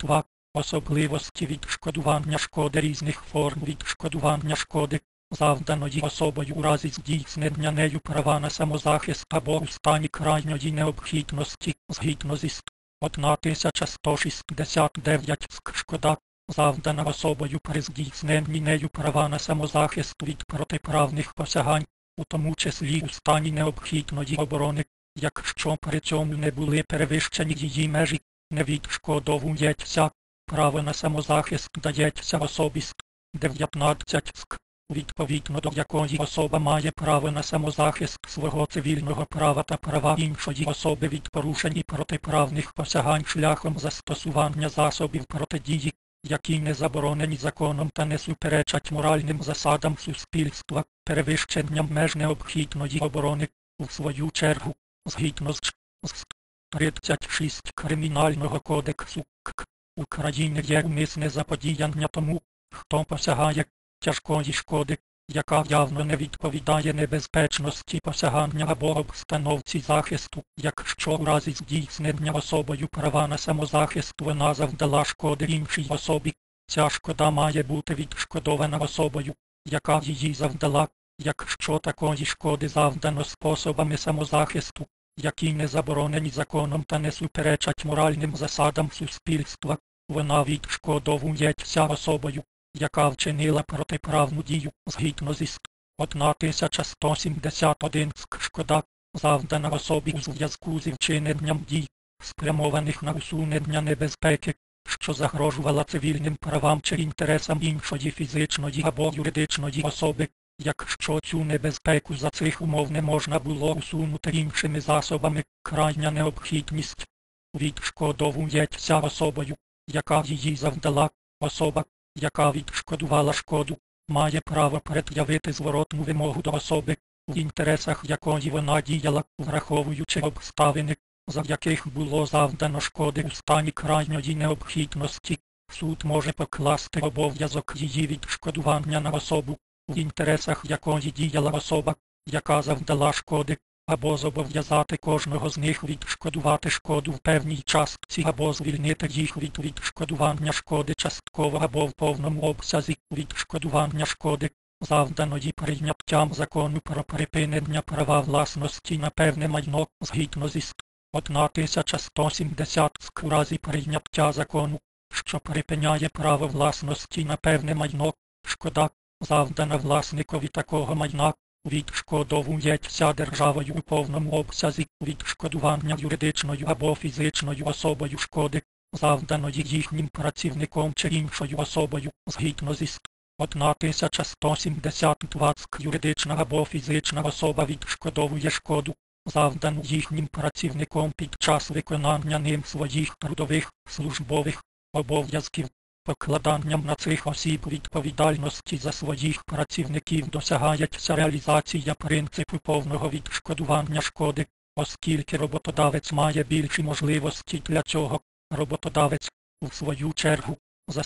2. Особливості відшкодування шкоди різних форм відшкодування шкоди, завданої особою у разі здійснення нею права на самозахист або у стані крайньої необхідності згідно зі ст. 1169 ск шкода, завдана особою при здійсненні нею права на самозахист від протиправних посягань, у тому числі у стані необхідної оборони, якщо при цьому не були перевищені її межі, не відшкодовується, право на самозахист дається особі ст. 19 ск. Відповідно до якої особа має право на самозахист свого цивільного права та права іншої особи від порушень і протиправних посягань шляхом застосування засобів протидії, які не заборонені законом та не суперечать моральним засадам суспільства, перевищенням меж необхідної оборони, у свою чергу, згідно з, з 36 Кримінального кодексу КК України є умисне заподіяння тому, хто посягає тяжкої шкоди, яка явно не відповідає небезпечності посягання або обстановці захисту, якщо у разі здійснення особою права на самозахист вона завдала шкоди іншій особі, ця шкода має бути відшкодована особою, яка її завдала, якщо такої шкоди завдано способами самозахисту, які не заборонені законом та не суперечать моральним засадам суспільства, вона відшкодовується особою, яка вчинила протиправну дію згідно зі ст. 1171 ск шкода, завдана особі у зв'язку зі вчиненням дій, спрямованих на усунення небезпеки, що загрожувала цивільним правам чи інтересам іншої фізичної або юридичної особи, якщо цю небезпеку за цих умов не можна було усунути іншими засобами, крайня необхідність відшкодовується особою, яка її завдала, особа, яка відшкодувала шкоду, має право пред'явити зворотну вимогу до особи, в інтересах якої вона діяла, враховуючи обставини, за яких було завдано шкоди у стані крайньої необхідності. Суд може покласти обов'язок її відшкодування на особу, в інтересах якої діяла особа, яка завдала шкоди, або зобов'язати кожного з них відшкодувати шкоду в певній частці або звільнити їх від відшкодування шкоди частково або в повному обсязі відшкодування шкоди, завданої прийняттям закону про припинення права власності на певне майно згідно зі ст. 1170 ск у разі прийняття закону, що припиняє право власності на певне майно, шкода, завдана власникові такого майна, відшкодовується державою у повному обсязі відшкодування юридичною або фізичною особою шкоди, завданої їхнім працівником чи іншою особою згідно зі ст. 1172 ск юридична або фізична особа відшкодовує шкоду, завдану їхнім працівником під час виконання ним своїх трудових службових обов'язків покладанням на цих осіб відповідальності за своїх працівників досягається реалізація принципу повного відшкодування шкоди, оскільки роботодавець має більші можливості для цього, роботодавець, у свою чергу, за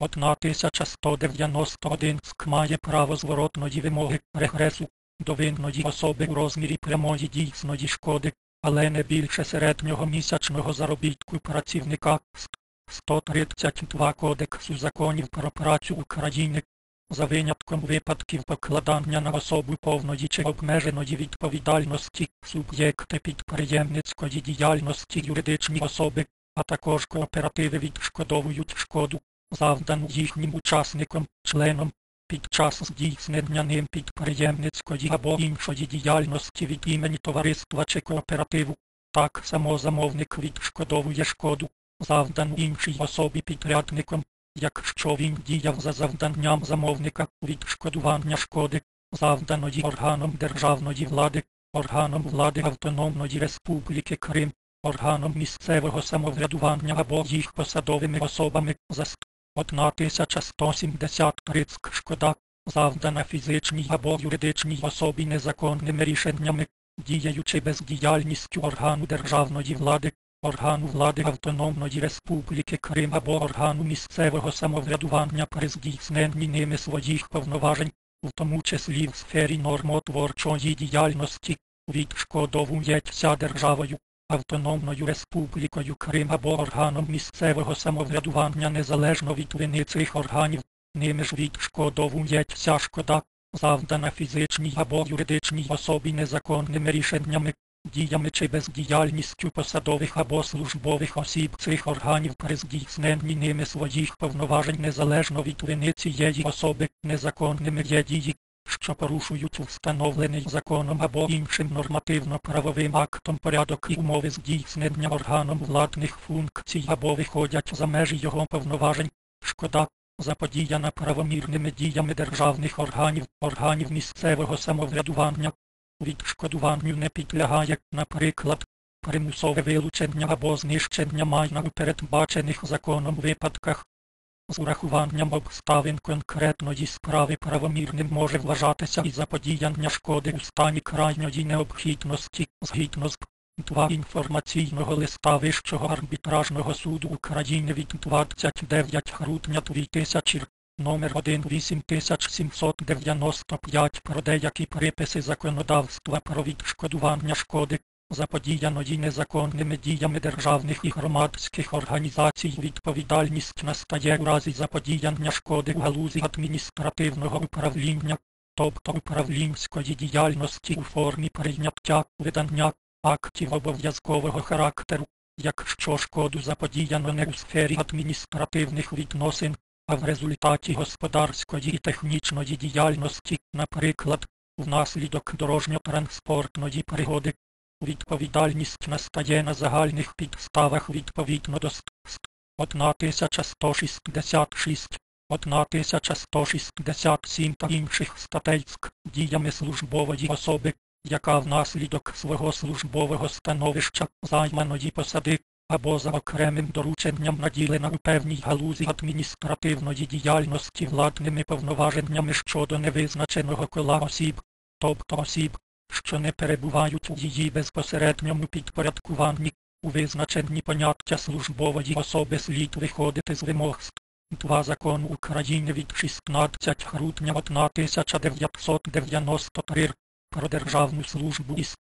1191 ск має право зворотної вимоги регресу до винної особи у розмірі прямої дійсної шкоди, але не більше середнього місячного заробітку працівника 132 Кодексу законів про працю України за винятком випадків покладання на особу повної чи обмеженої відповідальності суб'єкти підприємницької діяльності юридичні особи, а також кооперативи відшкодовують шкоду, завдану їхнім учасникам, членам, під час здійснення ним підприємницької або іншої діяльності від імені товариства чи кооперативу. Так само замовник відшкодовує шкоду, завдану іншій особі підрядником, якщо він діяв за завданням замовника відшкодування шкоди, завданої органом державної влади, органом влади Автономної Республіки Крим, органом місцевого самоврядування або їх посадовими особами за 1173 шкода, завдана фізичній або юридичній особі незаконними рішеннями, діючи бездіяльністю органу державної влади, органу влади Автономної Республіки Крим або органу місцевого самоврядування при здійсненні ними своїх повноважень, у тому числі в сфері нормотворчої діяльності, відшкодовується державою, Автономною Республікою Крим або органом місцевого самоврядування незалежно від вини цих органів, ними ж відшкодовується шкода, завдана фізичній або юридичній особі незаконними рішеннями, діями чи бездіяльністю посадових або службових осіб цих органів при здійсненні ними своїх повноважень незалежно від вини цієї особи. Незаконними є дії, що порушують встановлений законом або іншим нормативно-правовим актом порядок і умови здійснення органом владних функцій або виходять за межі його повноважень, шкода, заподіяна правомірними діями державних органів, органів місцевого самоврядування, відшкодуванню не підлягає, наприклад, примусове вилучення або знищення майна у передбачених законом випадках. З урахуванням обставин конкретної справи правомірним може вважатися і заподіяння шкоди у стані крайньої необхідності згідно з 2 інформаційного листа Вищого арбітражного суду України від 29 грудня 2000 номер 18795 про деякі приписи законодавства про відшкодування шкоди, заподіяної незаконними діями державних і громадських організацій. Відповідальність настає у разі заподіяння шкоди у галузі адміністративного управління, тобто управлінської діяльності у формі прийняття видання актів обов'язкового характеру, якщо шкоду заподіяно не у сфері адміністративних відносин, а в результаті господарської і технічної діяльності, наприклад, внаслідок дорожньо-транспортної пригоди, відповідальність настає на загальних підставах відповідно до ст 1166, 1167 та інших статей з діями службової особи, яка внаслідок свого службового становища займаної посади або за окремим дорученням наділена у певній галузі адміністративної діяльності владними повноваженнями щодо невизначеного кола осіб, тобто осіб, що не перебувають у її безпосередньому підпорядкуванні, у визначенні поняття службової особи слід виходити з вимог 2 закону України від 16 грудня 1993 про державну службу із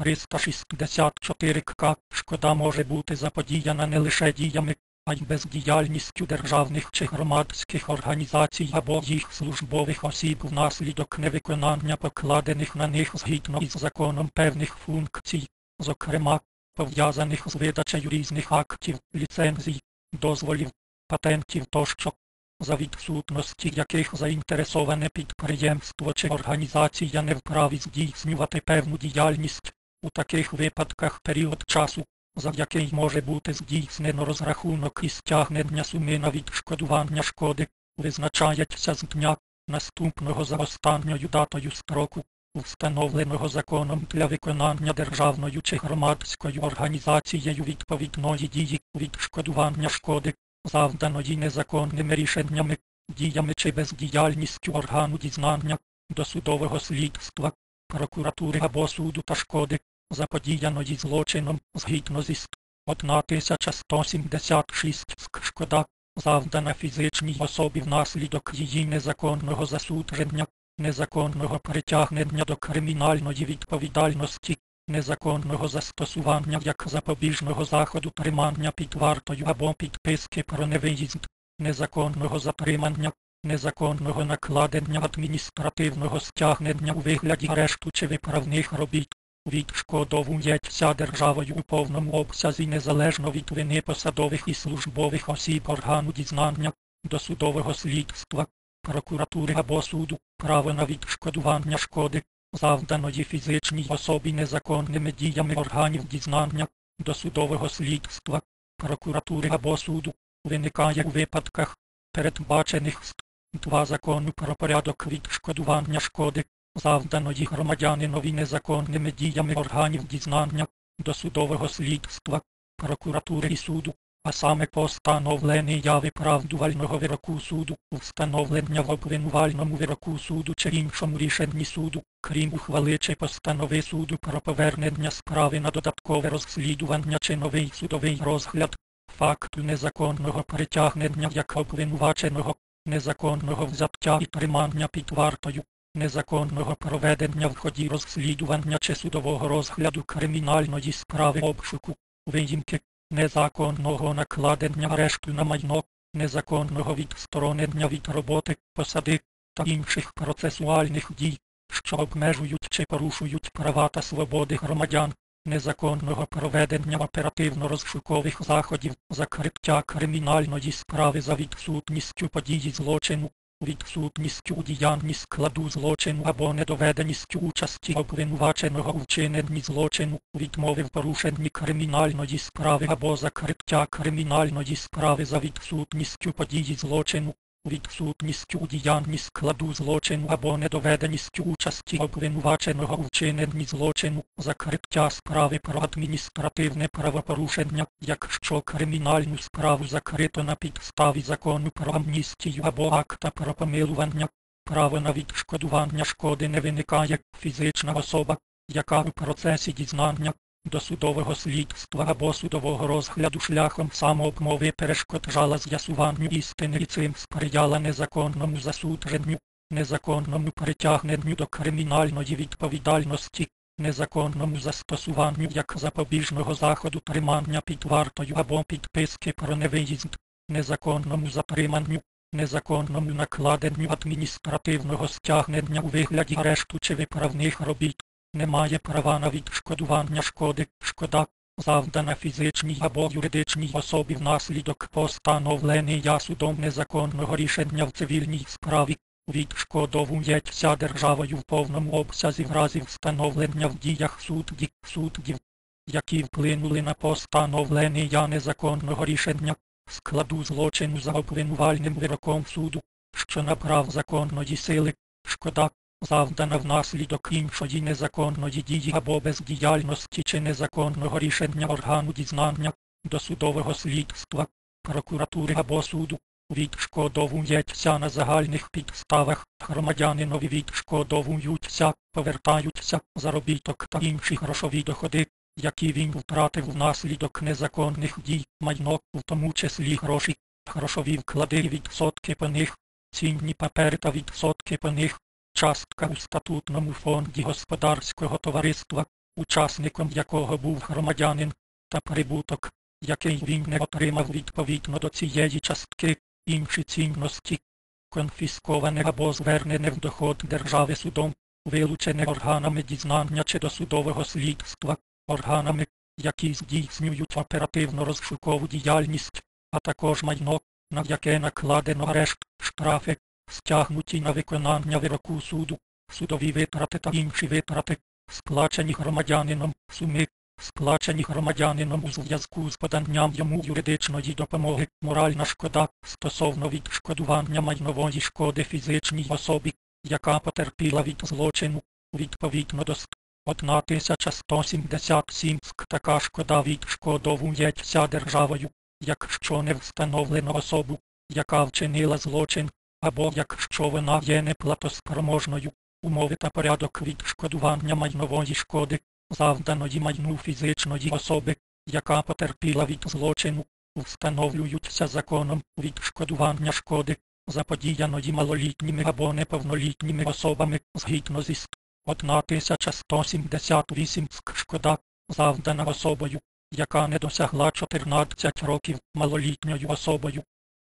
364 к шкода може бути заподіяна не лише діями, а й бездіяльністю державних чи громадських організацій або їх службових осіб внаслідок невиконання покладених на них згідно із законом певних функцій, зокрема, пов'язаних з видачею різних актів, ліцензій, дозволів, патентів тощо, за відсутності яких заінтересоване підприємство чи організація не вправі здійснювати певну діяльність, у таких випадках період часу, за який може бути здійснено розрахунок і стягнення суми на відшкодування шкоди, визначається з дня, наступного за останньою датою строку, встановленого законом для виконання державною чи громадською організацією відповідної дії відшкодування шкоди, завданої незаконними рішеннями, діями чи бездіяльністю органу дізнання, досудового слідства, прокуратури або суду та шкоди, заподіяної злочином згідно зі СК 1176 шкода, завдана фізичній особі внаслідок її незаконного засудження, незаконного притягнення до кримінальної відповідальності, незаконного застосування як запобіжного заходу тримання під вартою або підписки про невиїзд, незаконного затримання, незаконного накладення адміністративного стягнення у вигляді арешту чи виправних робіт, відшкодовується державою у повному обсязі незалежно від вини посадових і службових осіб органу дізнання, досудового слідства, прокуратури або суду, право на відшкодування шкоди, завданої фізичній особі незаконними діями органів дізнання, досудового слідства, прокуратури або суду, виникає у випадках, передбачених ст 2 закону про порядок відшкодування шкоди, завданої громадянинові незаконними діями органів дізнання, досудового слідства, прокуратури і суду, а саме постановлення виправдувального вироку суду, встановлення в обвинувальному вироку суду чи іншому рішенні суду, крім ухвали чи постанови суду про повернення справи на додаткове розслідування чи новий судовий розгляд, факту незаконного притягнення як обвинуваченого, незаконного взяття і тримання під вартою, незаконного проведення в ході розслідування чи судового розгляду кримінальної справи обшуку, виїмки, незаконного накладення арешту на майно, незаконного відсторонення від роботи, посади та інших процесуальних дій, що обмежують чи порушують права та свободи громадян, незаконного проведення оперативно-розшукових заходів, закриття кримінальної справи за відсутністю події злочину, відсутністю у діянні складу злочину або недоведеністю участі обвинуваченого у вчиненні злочину, відмови в порушенні кримінальної справи або закриття кримінальної справи за відсутністю події злочину, відсутністю у діянні складу злочину або недоведеністю участі обвинуваченого у вчиненні злочину, закриття справи про адміністративне правопорушення, якщо кримінальну справу закрито на підставі закону про амністію або акта про помилування, право на відшкодування шкоди не виникає фізична особа, яка у процесі дізнання досудового слідства або судового розгляду шляхом самообмови перешкоджала з'ясуванню істини і цим сприяла незаконному засудженню, незаконному притягненню до кримінальної відповідальності, незаконному застосуванню як запобіжного заходу тримання під вартою або підписки про невиїзд, незаконному затриманню, незаконному накладенню адміністративного стягнення у вигляді арешту чи виправних робіт, не має права на відшкодування шкоди, шкода, завдана фізичній або юридичній особі внаслідок постановлення судом незаконного рішення в цивільній справі, відшкодовується державою в повному обсязі в разі встановлення в діях судді, суддів, які вплинули на постановлення незаконного рішення, складу злочину за обвинувальним вироком суду, що набрав законної сили, шкода, завдана внаслідок іншої незаконної дії або бездіяльності чи незаконного рішення органу дізнання, досудового слідства, прокуратури або суду, відшкодовується на загальних підставах, громадянинові відшкодовуються, повертаються заробіток та інші грошові доходи, які він втратив внаслідок незаконних дій, майно, в тому числі гроші, грошові вклади відсотки по них, цінні папери та відсотки по них, частка у статутному фонді господарського товариства, учасником якого був громадянин, та прибуток, який він не отримав відповідно до цієї частки, інші цінності, конфісковане або звернене в доход держави судом, вилучене органами дізнання чи досудового слідства, органами, які здійснюють оперативно розшукову діяльність, а також майно, на яке накладено арешт, штрафи, стягнуті на виконання вироку суду, судові витрати та інші витрати, сплачені громадянином суми, сплачені громадянином у зв'язку з поданням йому юридичної допомоги, моральна шкода стосовно відшкодування майнової шкоди фізичній особі, яка потерпіла від злочину, відповідно до 1177 ск така шкода відшкодовується державою, якщо не встановлено особу, яка вчинила злочин, або якщо вона є неплатоспроможною, умови та порядок відшкодування майнової шкоди, завданої майну фізичної особи, яка потерпіла від злочину, встановлюються законом відшкодування шкоди, заподіяної малолітніми або неповнолітніми особами згідно зі 1178 ск шкода, завдана особою, яка не досягла 14 років малолітньою особою,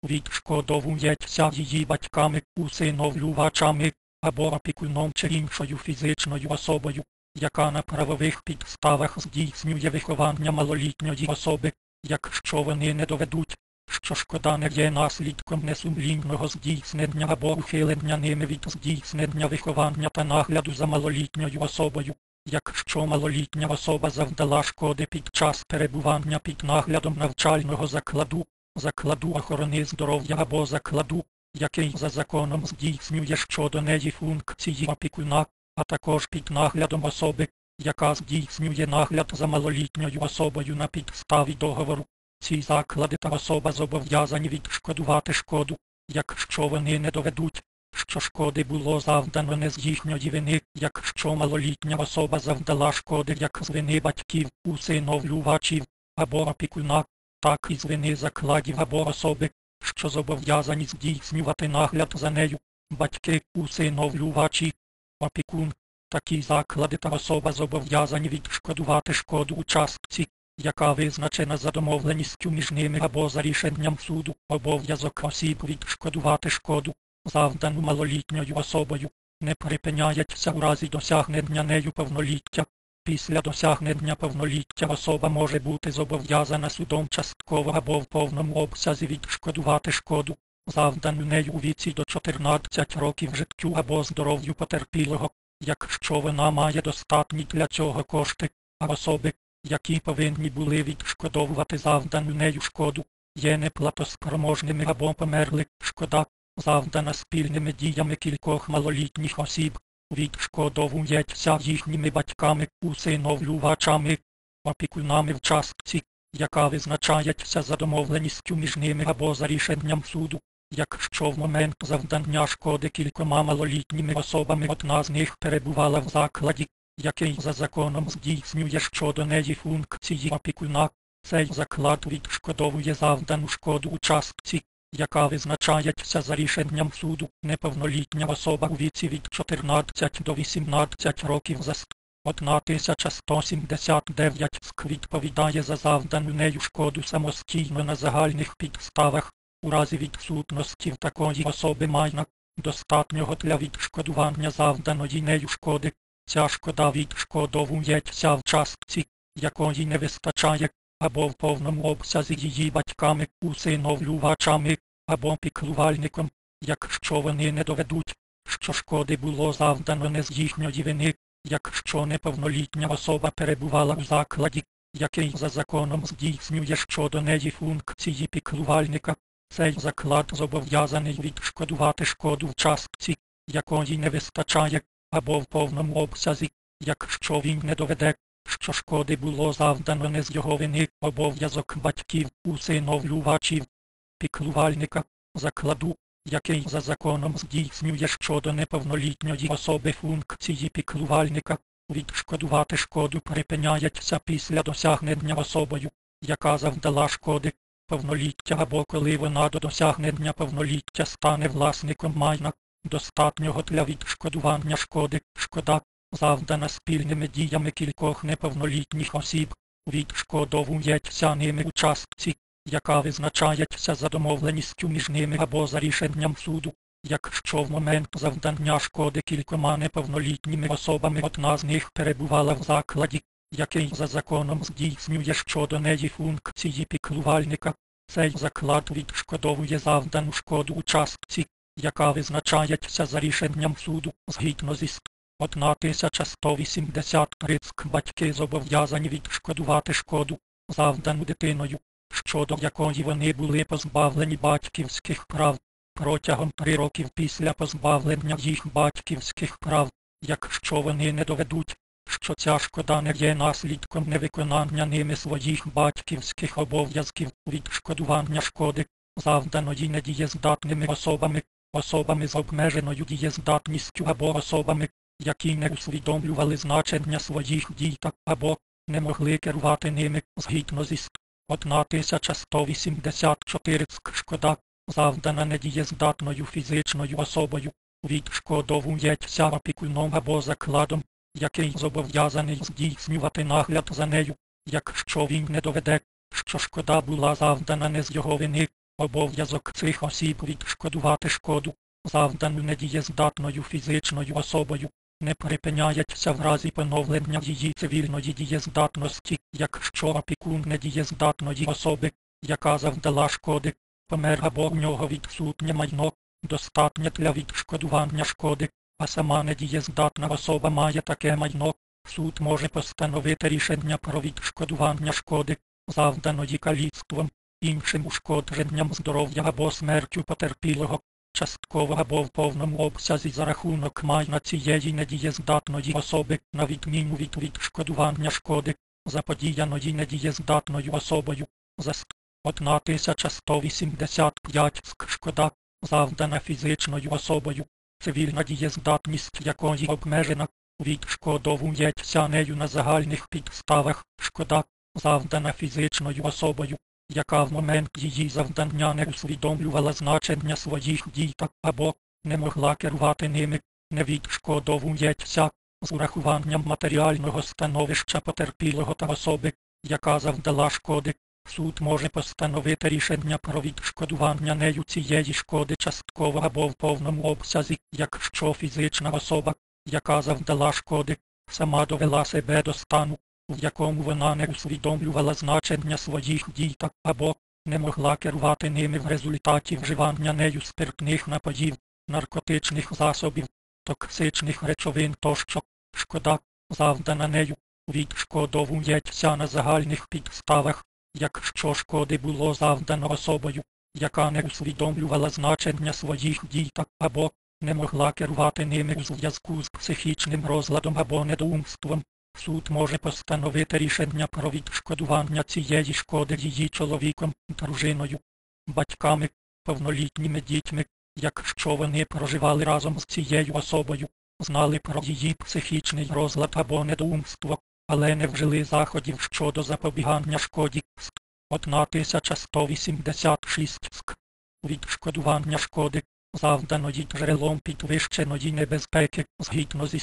відшкодовується її батьками, усиновлювачами або опікуном чи іншою фізичною особою, яка на правових підставах здійснює виховання малолітньої особи, якщо вони не доведуть, що шкода не є наслідком несумлінного здійснення або ухилення ними від здійснення виховання та нагляду за малолітньою особою. Якщо малолітня особа завдала шкоди під час перебування під наглядом навчального закладу, закладу охорони здоров'я або закладу, який за законом здійснює щодо неї функції опікуна, а також під наглядом особи, яка здійснює нагляд за малолітньою особою на підставі договору. Ці заклади та особа зобов'язані відшкодувати шкоду, якщо вони не доведуть, що шкоди було завдано не з їхньої вини, якщо малолітня особа завдала шкоди як з вини батьків, усиновлювачів або опікуна, так і з вини закладів або особи, що зобов'язані здійснювати нагляд за нею, батьки, усиновлювачі, опікун. Такі заклади та особа зобов'язані відшкодувати шкоду у частці, яка визначена за домовленістю між ними або за рішенням суду, обов'язок осіб відшкодувати шкоду, завдану малолітньою особою, не припиняється у разі досягнення нею повноліття. Після досягнення повноліття особа може бути зобов'язана судом частково або в повному обсязі відшкодувати шкоду, завдану нею у віці до 14 років життю або здоров'ю потерпілого, якщо вона має достатні для цього кошти, а особи, які повинні були відшкодовувати завдану нею шкоду, є неплатоспроможними або померли, шкода, завдана спільними діями кількох малолітніх осіб, відшкодовується їхніми батьками, усиновлювачами, опікунами в частці, яка визначається за домовленістю між ними або за рішенням суду. Якщо в момент завдання шкоди кількома малолітніми особами одна з них перебувала в закладі, який за законом здійснює щодо неї функції опікуна, цей заклад відшкодовує завдану шкоду у частці, яка визначається за рішенням суду, неповнолітня особа у віці від 14 до 18 років за 1179 ск відповідає за завдану нею шкоду самостійно на загальних підставах, у разі відсутності такої особи майна, достатнього для відшкодування завданої нею шкоди. Ця шкода відшкодовується в частці, якої не вистачає, або в повному обсязі її батьками, усиновлювачами або піклувальником, якщо вони не доведуть, що шкоди було завдано не з їхньої вини, якщо неповнолітня особа перебувала у закладі, який за законом здійснює щодо неї функції піклувальника, цей заклад зобов'язаний відшкодувати шкоду в частці, якої не вистачає, або в повному обсязі, якщо він не доведе, що шкоди було завдано не з його вини обов'язок батьків, усиновлювачів, піклувальника, закладу, який за законом здійснює щодо неповнолітньої особи функції піклувальника, відшкодувати шкоду припиняється після досягнення особою, яка завдала шкоди, повноліття або коли вона до досягнення повноліття стане власником майна, достатнього для відшкодування шкоди, шкода, завдана спільними діями кількох неповнолітніх осіб, відшкодовується ними у частці, яка визначається за домовленістю між ними або за рішенням суду, якщо в момент завдання шкоди кількома неповнолітніми особами одна з них перебувала в закладі, який за законом здійснює щодо неї функції піклувальника, цей заклад відшкодовує завдану шкоду у частці, яка визначається за рішенням суду. Згідно зі 1183 батьки зобов'язані відшкодувати шкоду, завдану дитиною, щодо якої вони були позбавлені батьківських прав. Протягом три років після позбавлення їх батьківських прав, якщо вони не доведуть, що ця шкода не є наслідком невиконання ними своїх батьківських обов'язків відшкодування шкоди, завданої недієздатними особами, особами з обмеженою дієздатністю або особами, які не усвідомлювали значення своїх дій та або не могли керувати ними згідно зі 1184 шкода, завдана недієздатною фізичною особою, відшкодовується опікуном або закладом, який зобов'язаний здійснювати нагляд за нею, якщо він не доведе, що шкода була завдана не з його вини, обов'язок цих осіб відшкодувати шкоду, завдану недієздатною фізичною особою, не припиняється в разі поновлення її цивільної дієздатності, якщо опікун недієздатної особи, яка завдала шкоди, помер або в нього відсутнє майно, достатнє для відшкодування шкоди, а сама недієздатна особа має таке майно, суд може постановити рішення про відшкодування шкоди, завданої каліцтвом, іншим ушкодженням здоров'я або смертю потерпілого, частково або в повному обсязі за рахунок майна цієї недієздатної особи, на відміну від відшкодування шкоди, заподіяної недієздатною особою, за 1185 шкода, завдана фізичною особою, цивільна дієздатність якої обмежена, відшкодовується нею на загальних підставах, шкода, завдана фізичною особою, яка в момент її завдання не усвідомлювала значення своїх дій та або не могла керувати ними, не відшкодовується з урахуванням матеріального становища потерпілого та особи, яка завдала шкоди. Суд може постановити рішення про відшкодування нею цієї шкоди частково або в повному обсязі, якщо фізична особа, яка завдала шкоди, сама довела себе до стану, в якому вона не усвідомлювала значення своїх дій та або не могла керувати ними в результаті вживання нею спиртних напоїв, наркотичних засобів, токсичних речовин тощо, шкода, завдана нею, відшкодовується на загальних підставах, якщо шкоди було завдано особою, яка не усвідомлювала значення своїх дій та або не могла керувати ними у зв'язку з психічним розладом або недоумством. Суд може постановити рішення про відшкодування цієї шкоди її чоловіком, дружиною, батьками, повнолітніми дітьми, якщо вони проживали разом з цією особою, знали про її психічний розлад або недоумство, але не вжили заходів щодо запобігання шкоді. 1186 ск. Відшкодування шкоди, завданої джерелом підвищеної небезпеки, згідно зі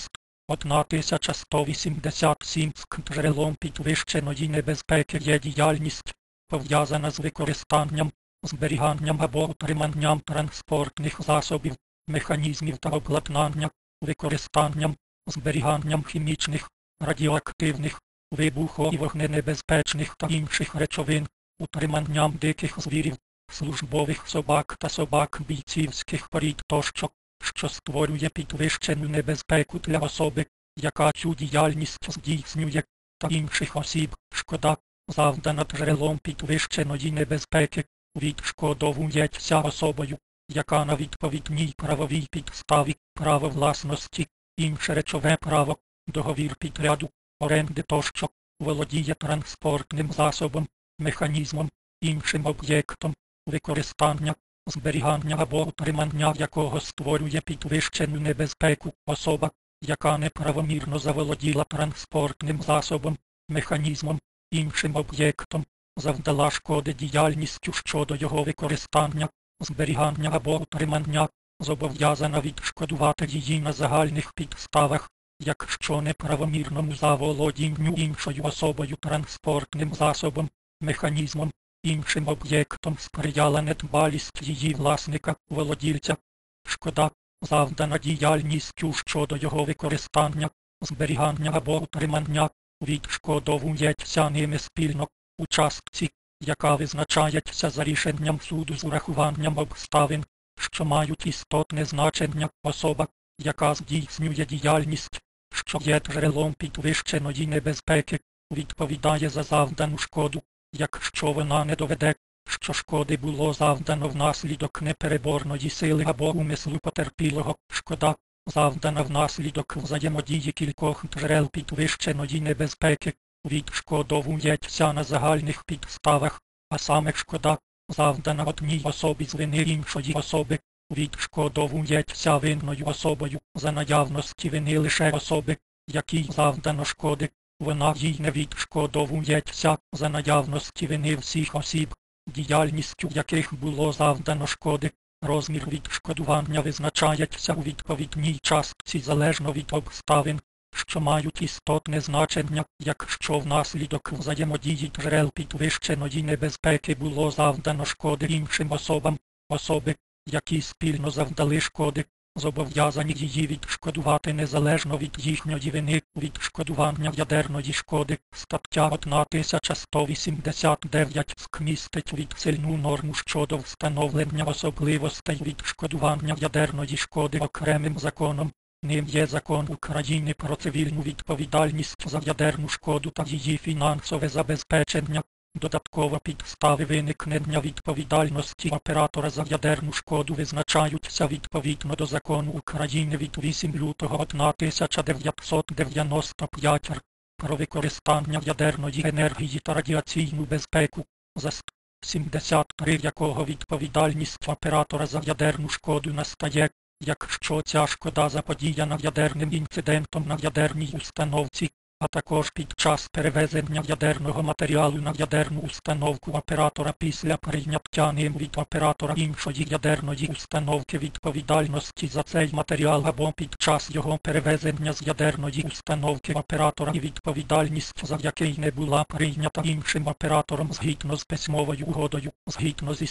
1187 ск. джерелом підвищеної небезпеки є діяльність, пов'язана з використанням, зберіганням або утриманням транспортних засобів, механізмів та обладнання, використанням, зберіганням хімічних, радіоактивних, вибухо- і вогненебезпечних та інших речовин, утриманням диких звірів, службових собак та собак бійцівських порід тощо, що створює підвищену небезпеку для особи, яка цю діяльність здійснює, та інших осіб, шкода, завдана джерелом підвищеної небезпеки, відшкодовується особою, яка на відповідній правовій підставі, право власності, інше речове право, договір підряду, оренди тощо, володіє транспортним засобом, механізмом, іншим об'єктом, використання, зберігання або утримання якого створює підвищену небезпеку. Особа, яка неправомірно заволоділа транспортним засобом, механізмом, іншим об'єктом, завдала шкоди діяльністю щодо його використання, зберігання або утримання, зобов'язана відшкодувати її на загальних підставах, якщо неправомірному заволодінню іншою особою транспортним засобом, механізмом, іншим об'єктом сприяла недбалість її власника, володільця, шкода, завдана діяльністю щодо його використання, зберігання або утримання, відшкодовується ними спільно у частці, яка визначається за рішенням суду з урахуванням обставин, що мають істотне значення. Особа, яка здійснює діяльність, що є джерелом підвищеної небезпеки, відповідає за завдану шкоду, якщо вона не доведе, що шкоди було завдано внаслідок непереборної сили або умислу потерпілого, шкода, завдана внаслідок взаємодії кількох джерел підвищеної небезпеки, відшкодовується на загальних підставах, а саме шкода, завдана одній особі з вини іншої особи, відшкодовується винною особою за наявності вини лише особи, якій завдано шкоди, вона їй не відшкодовується за наявності вини всіх осіб, діяльністю яких було завдано шкоди. Розмір відшкодування визначається у відповідній частці залежно від обставин, що мають істотне значення, якщо внаслідок взаємодії джерел підвищеної небезпеки було завдано шкоди іншим особам, особи, які спільно завдали шкоди, зобов'язані її відшкодувати незалежно від їхньої вини, відшкодування ядерної шкоди, стаття 1189 містить відсильну норму щодо встановлення особливостей відшкодування ядерної шкоди окремим законом. Ним є закон України про цивільну відповідальність за ядерну шкоду та її фінансове забезпечення, Додатково підстави виникнення відповідальності оператора за ядерну шкоду визначаються відповідно до закону України від 8 лютого 1995 р. про використання ядерної енергії та радіаційну безпеку, за 73 якого відповідальність оператора за ядерну шкоду настає, якщо ця шкода заподіяна ядерним інцидентом на ядерній установці, а також під час перевезення ядерного матеріалу на ядерну установку оператора після прийняття ним від оператора іншої ядерної установки відповідальності за цей матеріал або під час його перевезення з ядерної установки оператора і відповідальність за який не була прийнята іншим оператором згідно з письмовою угодою, згідно зі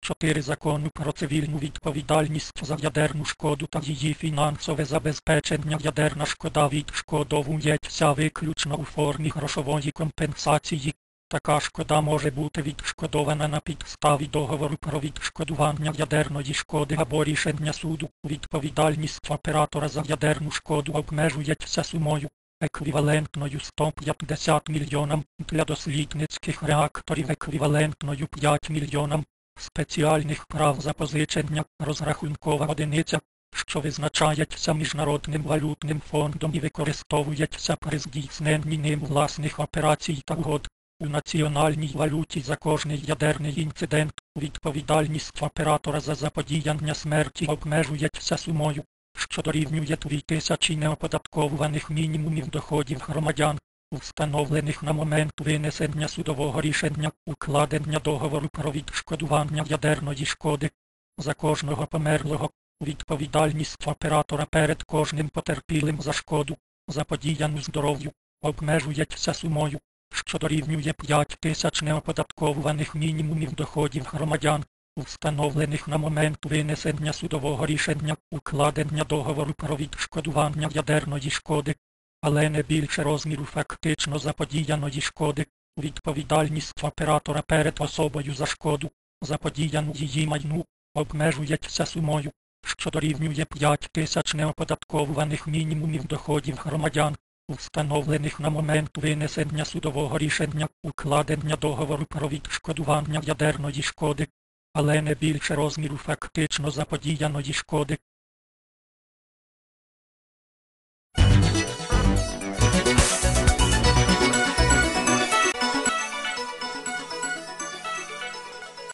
4 закону про цивільну відповідальність за ядерну шкоду та її фінансове забезпечення ядерна шкода відшкодовується виключно у формі грошової компенсації. Така шкода може бути відшкодована на підставі договору про відшкодування ядерної шкоди або рішення суду. Відповідальність оператора за ядерну шкоду обмежується сумою еквівалентною 150 мільйонам для дослідницьких реакторів еквівалентною 5 мільйонам спеціальних прав запозичення розрахункова одиниця, що визначається Міжнародним валютним фондом і використовується при здійсненні ним власних операцій та угод. У національній валюті за кожний ядерний інцидент відповідальність оператора за заподіяння смерті обмежується сумою, що дорівнює 2000 неоподатковуваних мінімумів доходів громадян, встановлених на момент винесення судового рішення укладення договору про відшкодування ядерної шкоди. За кожного померлого відповідальність оператора перед кожним потерпілим за шкоду, заподіяну здоров'ю, обмежується сумою, що дорівнює 5 тисяч неоподатковуваних мінімумів доходів громадян, встановлених на момент винесення судового рішення укладення договору про відшкодування ядерної шкоди, але не більше розміру фактично заподіяної шкоди, відповідальність оператора перед особою за шкоду, заподіяну її майну, обмежується сумою, що дорівнює 5 тисяч неоподатковуваних мінімумів доходів громадян, встановлених на момент винесення судового рішення укладення договору про відшкодування ядерної шкоди, але не більше розміру фактично заподіяної шкоди,